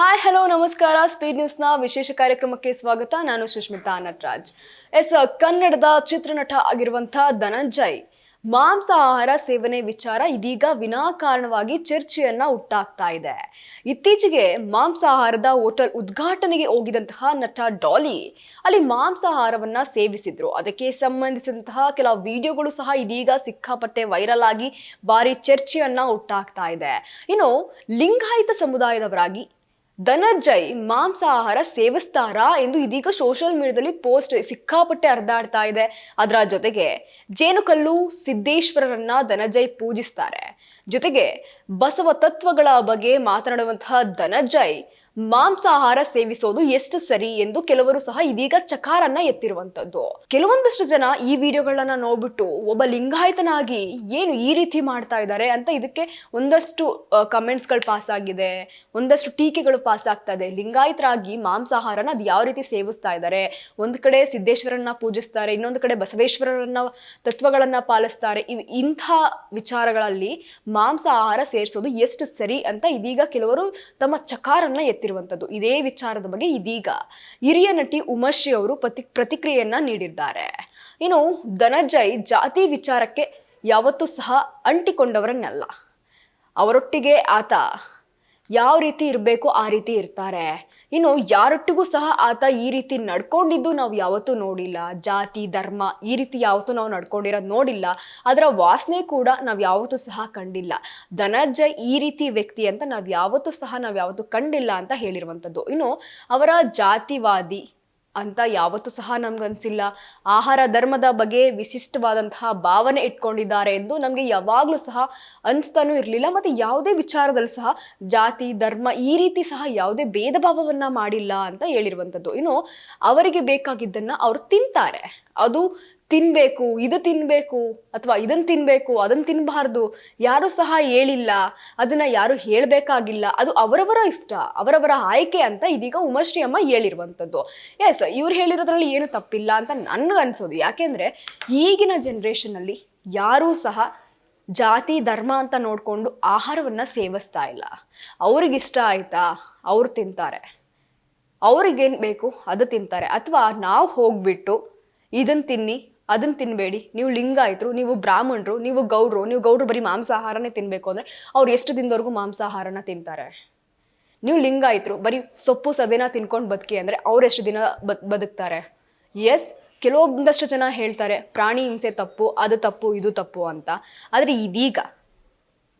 Hi hello ನಮಸ್ಕಾರ. Speed ನ್ಯೂಸ್ನ ವಿಶೇಷ ಕಾರ್ಯಕ್ರಮಕ್ಕೆ ಸ್ವಾಗತ. ನಾನು ಸುಷ್ಮಿತಾ ನಟರಾಜ್. ಎಸ್, ಕನ್ನಡದ ಚಿತ್ರನಟ ಆಗಿರುವಂಥ ಧನಂಜಯ್ ಮಾಂಸಾಹಾರ ಸೇವನೆ ವಿಚಾರ ಇದೀಗ ವಿನಾಕಾರಣವಾಗಿ ಚರ್ಚೆಯನ್ನ ಹುಟ್ಟಾಗ್ತಾ ಇದೆ. ಇತ್ತೀಚೆಗೆ ಮಾಂಸಾಹಾರದ ಹೋಟೆಲ್ ಉದ್ಘಾಟನೆಗೆ ಹೋಗಿದಂತಹ ನಟ ಡಾಲಿ, ಅಲ್ಲಿ ಮಾಂಸಾಹಾರವನ್ನ ಸೇವಿಸಿದ್ರು. ಅದಕ್ಕೆ ಸಂಬಂಧಿಸಿದಂತಹ ಕೆಲವು ವಿಡಿಯೋಗಳು ಸಹ ಇದೀಗ ಸಿಕ್ಕಾಪಟ್ಟೆ ವೈರಲ್ ಆಗಿ ಭಾರಿ ಚರ್ಚೆಯನ್ನ ಹುಟ್ಟಾಗ್ತಾ ಇದೆ. ಇನ್ನು ಲಿಂಗಾಯತ ಸಮುದಾಯದವರಾಗಿ ಧನಂಜಯ್ ಮಾಂಸಾಹಾರ ಸೇವಿಸ್ತಾರಾ ಎಂದು ಇದೀಗ ಸೋಷಿಯಲ್ ಮೀಡಿಯಾದಲ್ಲಿ ಪೋಸ್ಟ್ ಸಿಕ್ಕಾಪಟ್ಟೆ ಹರಿದಾಡ್ತಾ ಇದೆ. ಅದರ ಜೊತೆಗೆ ಜೇನುಕಲ್ಲು ಸಿದ್ದೇಶ್ವರರನ್ನ ಧನಜಯ್ ಪೂಜಿಸ್ತಾರೆ. ಜೊತೆಗೆ ಬಸವ ತತ್ವಗಳ ಬಗ್ಗೆ ಮಾತನಾಡುವಂತಹ ಧನಂಜಯ್ ಮಾಂಸಾಹಾರ ಸೇವಿಸೋದು ಎಷ್ಟು ಸರಿ ಎಂದು ಕೆಲವರು ಸಹ ಇದೀಗ ಚಕಾರನ್ನ ಎತ್ತಿರುವಂತದ್ದು ಕೆಲವೊಂದಷ್ಟು ಜನ ಈ ವಿಡಿಯೋಗಳನ್ನ ನೋಡ್ಬಿಟ್ಟು ಒಬ್ಬ ಲಿಂಗಾಯತನಾಗಿ ಏನು ಈ ರೀತಿ ಮಾಡ್ತಾ ಇದ್ದಾರೆ ಅಂತ ಇದಕ್ಕೆ ಒಂದಷ್ಟು ಕಮೆಂಟ್ಸ್ಗಳು ಪಾಸ್ ಆಗಿದೆ, ಒಂದಷ್ಟು ಟೀಕೆಗಳು ಪಾಸ್ ಆಗ್ತಾ ಇದೆ. ಲಿಂಗಾಯತರಾಗಿ ಮಾಂಸಾಹಾರನ ಅದು ಯಾವ ರೀತಿ ಸೇವಿಸ್ತಾ ಇದ್ದಾರೆ? ಒಂದು ಕಡೆ ಸಿದ್ದೇಶ್ವರನ್ನ ಪೂಜಿಸ್ತಾರೆ, ಇನ್ನೊಂದು ಕಡೆ ಬಸವೇಶ್ವರರನ್ನ ತತ್ವಗಳನ್ನ ಪಾಲಿಸ್ತಾರೆ. ಇವ್ ಇಂಥ ವಿಚಾರಗಳಲ್ಲಿ ಮಾಂಸಾಹಾರ ಸೇರಿಸೋದು ಎಷ್ಟು ಸರಿ ಅಂತ ಇದೀಗ ಕೆಲವರು ತಮ್ಮ ಚಕಾರನ್ನ ಎತ್ತಿರುವಂಥದ್ದು. ಇದೇ ವಿಚಾರದ ಬಗ್ಗೆ ಇದೀಗ ಹಿರಿಯ ನಟಿ ಉಮಾಶ್ರೀ ಅವರು ಪ್ರತಿ, ಪ್ರತಿಕ್ರಿಯೆಯನ್ನ ನೀಡಿದ್ದಾರೆ. ಇನ್ನು ಧನಂಜಯ್ ಜಾತಿ ವಿಚಾರಕ್ಕೆ ಯಾವತ್ತೂ ಸಹ ಅಂಟಿಕೊಂಡವರನ್ನಲ್ಲ. ಅವರೊಟ್ಟಿಗೆ ಆತ ಯಾವ ರೀತಿ ಇರಬೇಕು ಆ ರೀತಿ ಇರ್ತಾರೆ. ಇನ್ನು ಯಾರೊಟ್ಟಿಗೂ ಸಹ ಆತ ಈ ರೀತಿ ನಡ್ಕೊಂಡಿದ್ದು ನಾವು ಯಾವತ್ತೂ ನೋಡಿಲ್ಲ. ಜಾತಿ, ಧರ್ಮ ಈ ರೀತಿ ಯಾವತ್ತೂ ನಾವು ನಡ್ಕೊಂಡಿರೋದು ನೋಡಿಲ್ಲ. ಅದರ ವಾಸನೆ ಕೂಡ ನಾವು ಯಾವತ್ತೂ ಸಹ ಕಂಡಿಲ್ಲ. ಧನಂಜಯ್ ಈ ರೀತಿ ವ್ಯಕ್ತಿ ಅಂತ ನಾವು ಯಾವತ್ತೂ ಸಹ ನಾವು ಯಾವತ್ತೂ ಕಂಡಿಲ್ಲ ಅಂತ ಹೇಳಿರುವಂಥದ್ದು ಇನ್ನು ಅವರ ಜಾತಿವಾದಿ ಅಂತ ಯಾವತ್ತೂ ಸಹ ನಮ್ಗನ್ಸಿಲ್ಲ. ಆಹಾರ ಧರ್ಮದ ಬಗ್ಗೆ ವಿಶಿಷ್ಟವಾದಂತಹ ಭಾವನೆ ಇಟ್ಕೊಂಡಿದ್ದಾರೆ ಎಂದು ನಮಗೆ ಯಾವಾಗಲೂ ಸಹ ಅನಿಸ್ತಾನೂ ಇರಲಿಲ್ಲ. ಮತ್ತು ಯಾವುದೇ ವಿಚಾರದಲ್ಲಿ ಸಹ ಜಾತಿ, ಧರ್ಮ ಈ ರೀತಿ ಸಹ ಯಾವುದೇ ಭೇದ ಭಾವವನ್ನು ಮಾಡಿಲ್ಲ ಅಂತ ಹೇಳಿರುವಂಥದ್ದು. ಇನ್ನು ಅವರಿಗೆ ಬೇಕಾಗಿದ್ದನ್ನ ಅವರು ತಿಂತಾರೆ. ಅದು ತಿನ್ಬೇಕು, ಇದು ತಿನ್ಬೇಕು ಅಥವಾ ಇದನ್ನ ತಿನ್ಬೇಕು ಅದನ್ನ ತಿನ್ನಬಾರ್ದು ಯಾರು ಸಹ ಹೇಳಿಲ್ಲ, ಅದನ್ನ ಯಾರು ಹೇಳಬೇಕಾಗಿಲ್ಲ. ಅದು ಅವರವರ ಇಷ್ಟ, ಅವರವರ ಆಯ್ಕೆ ಅಂತ ಇದೀಗ ಉಮಾಶ್ರೀ ಅಮ್ಮ ಹೇಳಿರುವಂಥದ್ದು. ಎಸ್ ಇವ್ರು ಹೇಳಿರೋದ್ರಲ್ಲಿ ಏನು ತಪ್ಪಿಲ್ಲ ಅಂತ ನನ್ಗನ್ಸೋದು ಯಾಕೆಂದ್ರೆ ಈಗಿನ ಜನ್ರೇಷನಲ್ಲಿ ಯಾರೂ ಸಹ ಜಾತಿ, ಧರ್ಮ ಅಂತ ನೋಡಿಕೊಂಡು ಆಹಾರವನ್ನ ಸೇವಿಸ್ತಾ ಇಲ್ಲ. ಅವ್ರಿಗಿಷ್ಟ ಆಯ್ತಾ? ಅವ್ರು ತಿಂತಾರೆ. ಅವ್ರಿಗೇನು ಬೇಕು ಅದು ತಿಂತಾರೆ. ಅಥವಾ ನಾವು ಹೋಗ್ಬಿಟ್ಟು ಇದನ್ನು ತಿನ್ನಿ ಅದನ್ನ ತಿನ್ನಬೇಡಿ ನೀವು ಲಿಂಗಾಯತರು, ನೀವು ಬ್ರಾಹ್ಮಣರು, ನೀವು ಗೌಡ್ರು ನೀವು ಗೌಡ್ರು ಬರೀ ಮಾಂಸಾಹಾರನೇ ತಿನ್ನಬೇಕು ಅಂದರೆ ಅವ್ರು ಎಷ್ಟು ದಿನದವರೆಗೂ ಮಾಂಸಾಹಾರನ ತಿಂತಾರೆ? ನೀವು ಲಿಂಗಾಯತರು, ಬರೀ ಸೊಪ್ಪು ಸದೇನ ತಿನ್ಕೊಂಡು ಬದುಕಿ ಅಂದರೆ ಅವ್ರು ಎಷ್ಟು ದಿನ ಬದ್, ಬದುಕ್ತಾರೆ? ಎಸ್ ಕೆಲವೊಂದಷ್ಟು ಜನ ಹೇಳ್ತಾರೆ, ಪ್ರಾಣಿ ಹಿಂಸೆ ತಪ್ಪು, ಅದು ತಪ್ಪು, ಇದು ತಪ್ಪು ಅಂತ. ಆದರೆ ಇದೀಗ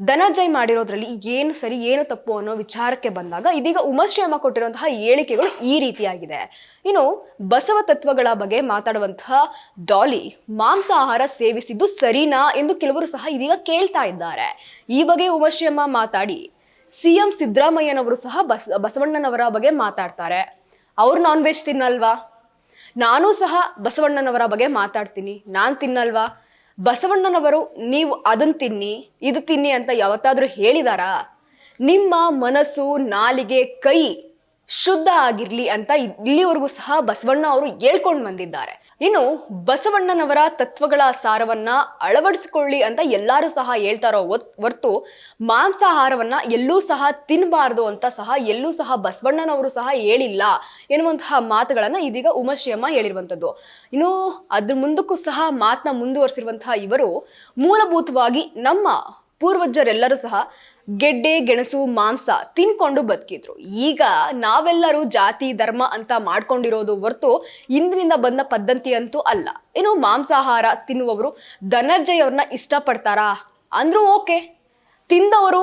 ಧನಂಜಯ್ ಮಾಡಿರೋದ್ರಲ್ಲಿ ಏನು ಸರಿ, ಏನು ತಪ್ಪು ಅನ್ನೋ ವಿಚಾರಕ್ಕೆ ಬಂದಾಗ ಇದೀಗ ಉಮಾಶ್ರೀ ಅಮ್ಮ ಕೊಟ್ಟಿರುವಂತಹ ಹೇಳಿಕೆಗಳು ಈ ರೀತಿಯಾಗಿದೆ. ಇನ್ನು ಬಸವ ತತ್ವಗಳ ಬಗ್ಗೆ ಮಾತಾಡುವಂತಹ ಡಾಲಿ, ಮಾಂಸಾಹಾರ ಸೇವಿಸಿದ್ದು ಸರಿನಾ ಎಂದು ಕೆಲವರು ಸಹ ಇದೀಗ ಕೇಳ್ತಾ ಇದ್ದಾರೆ. ಈ ಬಗ್ಗೆ ಉಮಾಶ್ರೀ ಅಮ್ಮ ಮಾತಾಡಿ, ಸಿಎಂ ಸಿದ್ದರಾಮಯ್ಯನವರು ಸಹ ಬಸ್, ಬಸವಣ್ಣನವರ ಬಗ್ಗೆ ಮಾತಾಡ್ತಾರೆ. ಅವ್ರು ನಾನ್ ವೆಜ್ ತಿನ್ನಲ್ವಾ? ನಾನು ಸಹ ಬಸವಣ್ಣನವರ ಬಗ್ಗೆ ಮಾತಾಡ್ತೀನಿ. ನಾನು ತಿನ್ನಲ್ವಾ? ಬಸವಣ್ಣನವರು ನೀವು ಅದನ್ನು ತಿನ್ನಿ ಇದು ತಿನ್ನಿ ಅಂತ ಯಾವತ್ತಾದರೂ ಹೇಳಿದಾರಾ? ನಿಮ್ಮ ಮನಸ್ಸು ನಾಲಿಗೆ ಕೈ ಶುದ್ಧ ಆಗಿರಲಿ ಅಂತ ಇಲ್ಲಿವರೆಗೂ ಸಹ ಬಸವಣ್ಣ ಅವರು ಹೇಳ್ಕೊಂಡು ಬಂದಿದ್ದಾರೆ. ಇನ್ನು ಬಸವಣ್ಣನವರ ತತ್ವಗಳ ಸಾರವನ್ನ ಅಳವಡಿಸಿಕೊಳ್ಳಿ ಅಂತ ಎಲ್ಲರೂ ಸಹ ಹೇಳ್ತಾರೋ ಹೊರ್ತು ಮಾಂಸಾಹಾರವನ್ನ ಎಲ್ಲೂ ಸಹ ತಿನ್ನಬಾರ್ದು ಅಂತ ಸಹ ಎಲ್ಲೂ ಸಹ ಬಸವಣ್ಣನವರು ಸಹ ಹೇಳಿಲ್ಲ ಎನ್ನುವಂತಹ ಮಾತುಗಳನ್ನ ಇದೀಗ ಉಮಾಶ್ರೀ ಅಮ್ಮ ಹೇಳಿರುವಂಥದ್ದು. ಇನ್ನು ಅದ್ರ ಮುಂದಕ್ಕೂ ಸಹ ಮಾತನ್ನ ಮುಂದುವರಿಸಿರುವಂತಹ ಇವರು ಮೂಲಭೂತವಾಗಿ ನಮ್ಮ ಪೂರ್ವಜರೆಲ್ಲರೂ ಸಹ ಗೆಡ್ಡೆ, ಗೆಣಸು, ಮಾಂಸ ತಿನ್ಕೊಂಡು ಬದುಕಿದ್ರು. ಈಗ ನಾವೆಲ್ಲರೂ ಜಾತಿ, ಧರ್ಮ ಅಂತ ಮಾಡ್ಕೊಂಡಿರೋದು ಹೊರತು ಇಂದಿನಿಂದ ಬಂದ ಪದ್ಧತಿ ಅಂತೂ ಅಲ್ಲ. ಏನು ಮಾಂಸಾಹಾರ ತಿನ್ನುವವರು ಧನರ್ಜಯವ್ರನ್ನ ಇಷ್ಟಪಡ್ತಾರಾ? ಅಂದ್ರೂ ಓಕೆ. ತಿಂದವರು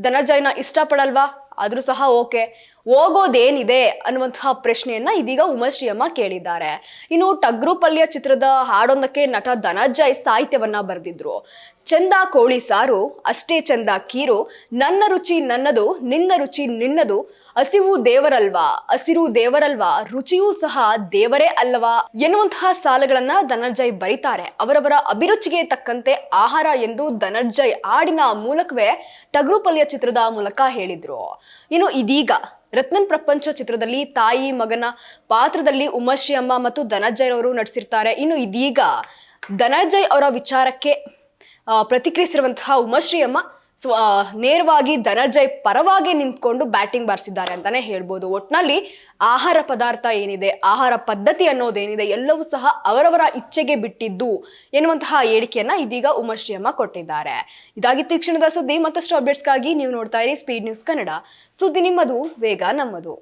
ಧನರ್ಜಯನ ಇಷ್ಟಪಡಲ್ವಾ? ಆದರೂ ಸಹ ಓಕೆ. ಹೋಗೋದೇನಿದೆ ಅನ್ನುವಂತಹ ಪ್ರಶ್ನೆಯನ್ನ ಇದೀಗ ಉಮಾಶ್ರೀ ಅಮ್ಮ ಕೇಳಿದ್ದಾರೆ. ಇನ್ನು ಟಗ್ರು ಪಲ್ಯ ಚಿತ್ರದ ಹಾಡೊಂದಕ್ಕೆ ನಟ ಧನಂಜಯ್ ಸಾಹಿತ್ಯವನ್ನ ಬರೆದಿದ್ರು. ಚಂದ ಕೋಳಿ ಸಾರು, ಅಷ್ಟೇ ಚಂದ ಕೀರು, ನನ್ನ ರುಚಿ ನನ್ನದು, ನಿನ್ನ ರುಚಿ ನಿನ್ನದು, ಹಸಿವು ದೇವರಲ್ವಾ, ಹಸಿರು ದೇವರಲ್ವಾ, ರುಚಿಯೂ ಸಹ ದೇವರೇ ಅಲ್ಲವಾ ಎನ್ನುವಂತಹ ಸಾಲುಗಳನ್ನ ಧನರ್ಜಯ್ ಬರೀತಾರೆ. ಅವರವರ ಅಭಿರುಚಿಗೆ ತಕ್ಕಂತೆ ಆಹಾರ ಎಂದು ಧನಂಜಯ್ ಹಾಡಿನ ಮೂಲಕವೇ ಟಗ್ರು ಪಲ್ಯ ಚಿತ್ರದ ಮೂಲಕ ಹೇಳಿದ್ರು. ಇನ್ನು ಇದೀಗ ರತ್ನನ್ ಪ್ರಪಂಚ ಚಿತ್ರದಲ್ಲಿ ತಾಯಿ ಮಗನ ಪಾತ್ರದಲ್ಲಿ ಉಮಾಶ್ರೀ ಅಮ್ಮ ಮತ್ತು ಧನಂಜಯ್ ಅವರು ನಟಿಸಿರ್ತಾರೆ ಇನ್ನು ಇದೀಗ ಧನಂಜಯ್ ಅವರ ವಿಚಾರಕ್ಕೆ ಪ್ರತಿಕ್ರಿಯಿಸಿರುವಂತಹ ಉಮಾಶ್ರೀ ಅಮ್ಮ ಸ್ವ ನೇರವಾಗಿ ಧನಂಜಯ್ ಪರವಾಗಿ ನಿಂತ್ಕೊಂಡು ಬ್ಯಾಟಿಂಗ್ ಬಾರಿಸಿದ್ದಾರೆ ಅಂತಾನೆ ಹೇಳ್ಬೋದು. ಒಟ್ನಲ್ಲಿ ಆಹಾರ ಪದಾರ್ಥ ಏನಿದೆ, ಆಹಾರ ಪದ್ಧತಿ ಅನ್ನೋದೇನಿದೆ ಎಲ್ಲವೂ ಸಹ ಅವರವರ ಇಚ್ಛೆಗೆ ಬಿಟ್ಟಿದ್ದು ಎನ್ನುವಂತಹ ಹೇಳಿಕೆಯನ್ನ ಇದೀಗ ಉಮಾಶ್ರೀ ಅಮ್ಮ ಕೊಟ್ಟಿದ್ದಾರೆ. ಇದಾಗಿತ್ತು ಈ ಕ್ಷಣದ ಸುದ್ದಿ. ಮತ್ತಷ್ಟು ಅಪ್ಡೇಟ್ಸ್ಗಾಗಿ ನೀವು ನೋಡ್ತಾ ಇರಿ ಸ್ಪೀಡ್ ನ್ಯೂಸ್ ಕನ್ನಡ ಸುದ್ದಿ ನಿಮ್ಮದು, ವೇಗ ನಮ್ಮದು.